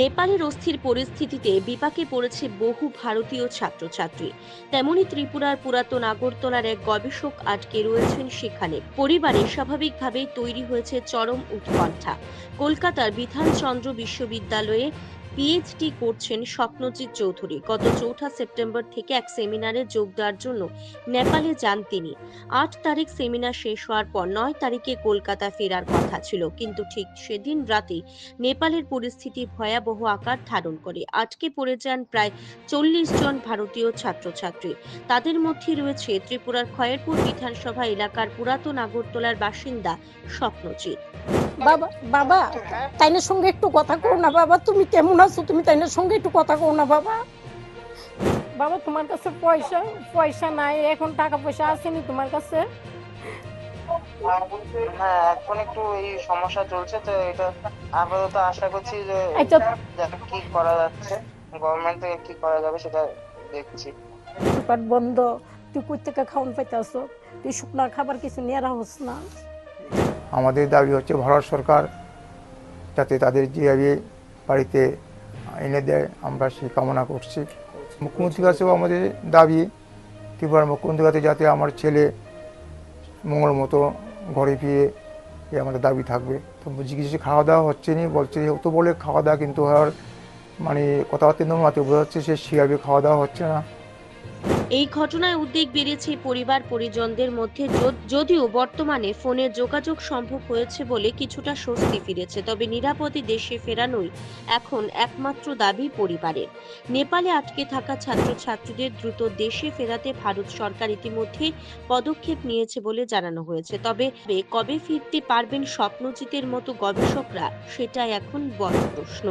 নেপালের অস্থির পরিস্থিতিতে বিপাকে পড়েছে বহু ভারতীয় ছাত্রছাত্রী। তেমনি ত্রিপুরার পুরাতন আগরতলার এক গবেষক আটকে রয়েছেন সেখানে। পরিবারে স্বাভাবিকভাবেই তৈরি হয়েছে চরম উৎকণ্ঠা। কলকাতার বিধানচন্দ্র বিশ্ববিদ্যালয়ে পিএইচডি করছেন স্বপ্নজিৎ চৌধুরী। গত চৌঠা সেপ্টেম্বর থেকে এক সেমিনারে যোগ দেওয়ার জন্য নেপালে যান তিনি। আট তারিখ সেমিনার শেষ হওয়ার পর নয় তারিখে কলকাতা ফেরার কথা ছিল। কিন্তু ঠিক সেদিন রাতে নেপালের পরিস্থিতি ভয়াবহ আকার ধারণ করে। আটকে পড়ে যান প্রায় চল্লিশ জন ভারতীয় ছাত্রছাত্রী। তাদের মধ্যে রয়েছে ত্রিপুরার খয়েরপুর বিধানসভা এলাকার পুরাতন আগরতলার বাসিন্দা স্বপ্নজিৎ। বাবা বাবা তাইনের সঙ্গে একটু কথা কও না বাবা তুমি কেমন আছো? তুমি তাইনের সঙ্গে একটু কথা কও না বাবা। বাবা তোমার কাছে পয়সা পয়সা নাই এখন টাকা পয়সা আসেনি তোমার কাছে? হ্যাঁ এখন একটু এই সমস্যা চলছে তো এটা আপাতত আশা করছি যে আচ্ছা। কি করা যাচ্ছে গভর্নমেন্ট থেকে কি করা যাবে সেটা দেখছি। দোকান বন্ধ তুই কই থেকে খাওয়ান পাইতেছ? তুই শুকনা খাবার কিছু নিয়ে রাখস না। আমাদের দাবি হচ্ছে ভারত সরকার যাতে তাদের যেভাবে বাড়িতে এনে দেয়, আমরা সেই কামনা করছি। মুখ্যমন্ত্রীর কাছেও আমাদের দাবি, ত্রিপুরার মুখ্যমন্ত্রীর কাছে যাতে আমার ছেলে মঙ্গল মতো ঘরে ফিরে এ আমাদের দাবি থাকবে। তো জিজ্ঞেস খাওয়া দাওয়া হচ্ছে না, বলছে তো বলে খাওয়া দাওয়া কিন্তু হওয়ার মানে কথাবার্তা মাত্র বোঝা যাচ্ছে সে সেভাবে খাওয়া দাওয়া হচ্ছে না। এই ঘটনায় উদ্বেগ বেড়েছে পরিবার পরিজনদের মধ্যে যদিও বর্তমানে ফোনে যোগাযোগ সম্ভব হয়েছে বলে কিছুটা স্বস্তি ফিরেছে, তবে নিরাপদে দেশে ফেরানোই এখন একমাত্র দাবি পরিবারের। নেপালে আটকে থাকা ছাত্রছাত্রীদের দ্রুত দেশে ফেরাতে ভারত সরকার ইতিমধ্যে পদক্ষেপ নিয়েছে বলে জানানো হয়েছে। তবে কবে ফিরতে পারবেন স্বপ্নজিতের মতো গবেষকরা সেটাই এখন বড় প্রশ্ন।